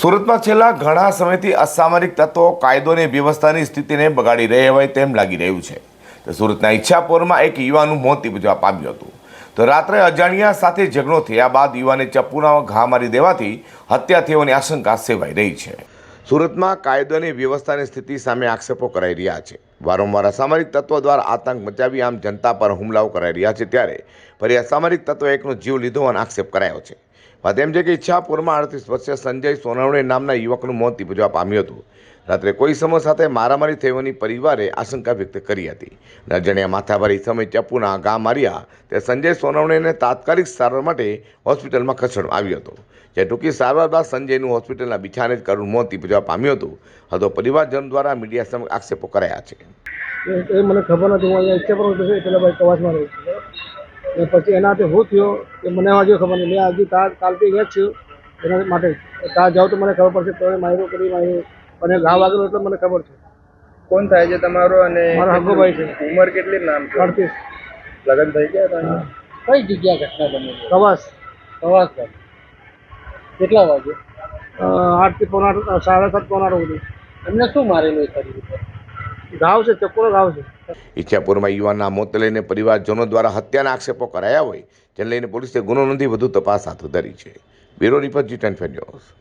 સુરતમાં છેલ્લા ઘણા સમયથી અસામરિક તત્વો કાયદો અને વ્યવસ્થાની સ્થિતિને બગાડી રહ્યા હોય તેમ લાગી રહ્યું છે. તો સુરતના ઈચ્છાપુરમાં એક યુવાનનું મોત નિપજવા પામ્યું હતું. તો રાત્રે અજાણ્યા સાથે ઝઘડો થયા બાદ યુવાને ચપ્પુના ઘા મારી દેવાથી હત્યા થવાની આશંકા સેવાઈ રહી છે. સુરતમાં કાયદો અને વ્યવસ્થાની સ્થિતિ સામે આક્ષેપો કરાઈ રહ્યા છે. વારંવાર અસામરિક તત્વો દ્વારા આતંક મચાવી આમ જનતા પર હુમલાઓ કરાઈ રહ્યા છે ત્યારે ફરી અસામરિક તત્વો એકનો જીવ લીધો હોવાનો આક્ષેપ કરાયો છે. વાત એમ છે કે ઈચ્છાપુરમાં અડત્રીસ વર્ષીય સંજય સોનાવણી નામના યુવકનું મોત નિપજવા પામ્યું હતું. રાત્રે કોઈ સમય સાથે મારામારી થવાની પરિવારે આશંકા વ્યક્ત કરી હતી. અને અજાણ્યા માથાભારી સમય ચપ્પુના ઘા માર્યા તે સંજય સોનાવણીને તાત્કાલિક સારવાર માટે હોસ્પિટલમાં ખસેડવામાં આવ્યો હતો. જે ટૂંકી સારવાર બાદ સંજયનું હોસ્પિટલના બિછાને જ કરુણ મોત નિપજવા પામ્યું હતું. હતો પરિવારજન દ્વારા મીડિયા સમક્ષ આક્ષેપો કરાયા છે. એ મને ખબર નથી, હું અહીંયા ઈચ્છા પર પેલા ભાઈ કવાસમાં રહી ને પછી એના હાથે હું થયો એ મને હજુ ખબર નહીં. મેં હજી તાર કાલથી ગયા જ છું. એના માટે ત્યાં જાઉં તો મને ખબર પડશે તો માયરો કરી માયરો અને ઘા વાગેલો એટલે મને ખબર છે. કોણ થાય છે તમારો અને મારો હગ્ગોભાઈ છે. ઉંમર કેટલી નામ છે? અડતીસ. લગ્ન થઈ ગયા કઈ જગ્યા ઘટના બની પ્રવાસ. કવાસ કેટલા વાગે? આઠથી પોણા સાડા સાત પોણા આઠ સુધી. એમને શું મારેલું શરીર ઘાવ ઈચ્છાપુરમાં યુવાનના મોત લઈને પરિવારજનો દ્વારા હત્યાના આક્ષેપો કરાયા હોય, જેને લઈને પોલીસે ગુનો નોંધી વધુ તપાસ હાથ ધરી છે. Bureau report G ten news.